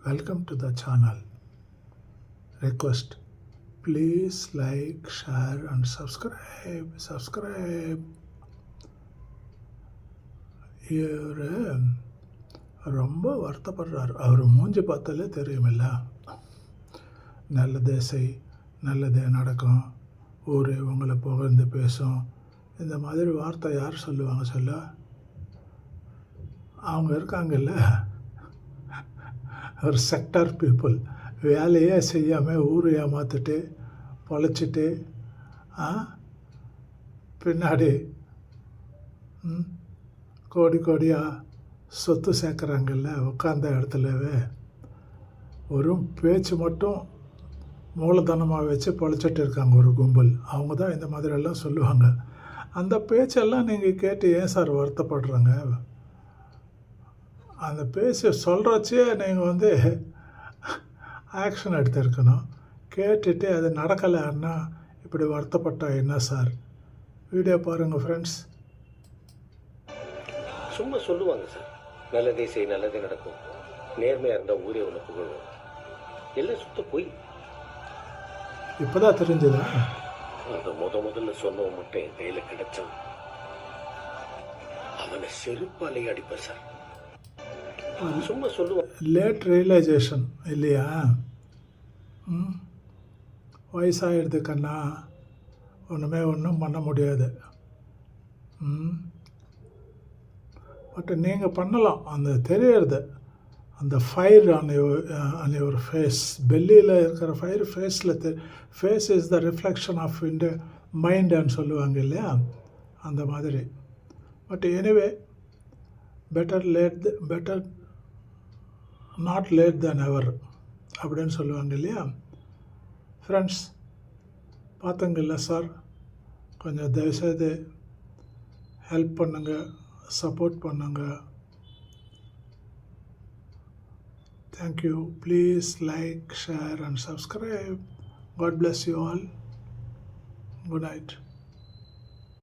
welcome to the channel. Request please like, share, and subscribe. Subscribe. இவர் ரொம்ப வருத்தப்படுறார் அவர் மூஞ்சி பார்த்தாலே தெரியுமில்ல நல்லதே செய் நல்லதே நடக்கும் ஊர் உங்களை புகழ்ந்து பேசும் இந்த மாதிரி வார்த்தை யார் சொல்லுவாங்க சொல்ல அவங்க இருக்காங்கல்ல ஒரு செக்டார் பீப்புள் வேலையே செய்யாமல் ஊரை ஏமாற்றிட்டு பொழைச்சிட்டு பின்னாடி ம், கோடி கோடியாக சொத்து சேர்க்குறாங்கல்ல உட்காந்த இடத்துலவே. வெறும் பேச்சு மட்டும் மூலதனமாக வச்சு பொழைச்சிட்டு இருக்காங்க ஒரு கும்பல். அவங்க தான் இந்த மாதிரியெல்லாம் சொல்லுவாங்க. அந்த பேச்செல்லாம் நீங்கள் கேட்டு ஏன் சார் வருத்தப்படுறாங்க? அந்த பேச்சு சொல்கிறச்சே நீங்கள் வந்து ஆக்ஷன் எடுத்திருக்கணும். கேட்டுட்டு அது நடக்கலைன்னா இப்படி வருத்தப்பட்டா என்ன சார்? வீடியோ பாருங்கள் ஃப்ரெண்ட்ஸ் சும்மா சொல்லுவாங்க சார். நல்லதே செய் நல்லதே நடக்கும். நேர்மையா இருந்தா ஊரே உன்னை புகழும். எல்லாம் சுத்த போய். இப்போ தான் தெரிஞ்சுதா? அந்த முத முதல்ல சொன்னவன் மட்டும் என் கையில கிடைச்சான். அவனை செருப்பாலே அடிப்பேன் சார். சும்மா சொல்லுவோம் லேட் ரியலைசேஷன் இல்லையா? ம்? வயசாகிடுது கண்ணா. ஒன்றுமே ஒன்றும் பண்ண முடியாது. ம்? பட் நீங்கள் பண்ணலாம். அந்த தெரியறது. அந்த fire on your on your face பெல்லியில் இருக்கிற ஃபயர் ஃபேஸில் the face is the reflection of in மைண்டுன்னு சொல்லுவாங்க இல்லையா? அந்த மாதிரி. But anyway better late better not late than ever அப்படின்னு சொல்லுவாங்க இல்லையா? ஃப்ரெண்ட்ஸ் பார்த்தங்கல்ல சார் கொஞ்சம் தயவுசெய்து ஹெல்ப் பண்ணுங்க சப்போர்ட் பண்ணுங்க. Thank you please like share and subscribe God bless you all good night